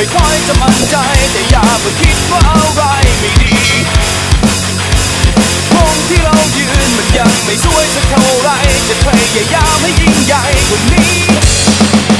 ไม่ค่อยจะมั่นใจ แต่อย่าเพิ่งคิดว่าอะไรไม่ดีวงที่เรายืนมันยังไม่ช่วยสักเท่าไร จะพยายามให้ยิ่งใหญ่กว่านี้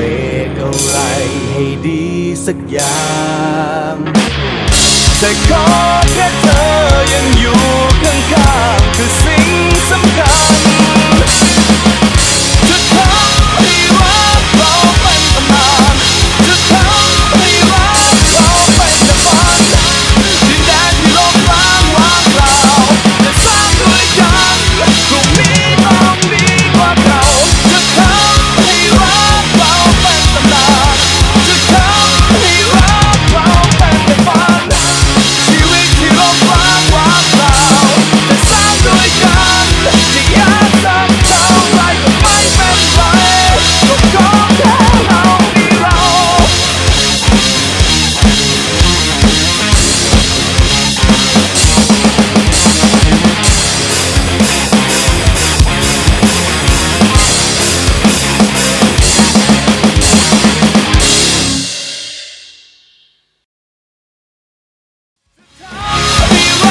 เสกอะไรให้ดีสักอย่างแต่ขอแค่เธอยังอยู่ข้างๆคือสิ่งสำคัญ I'll be right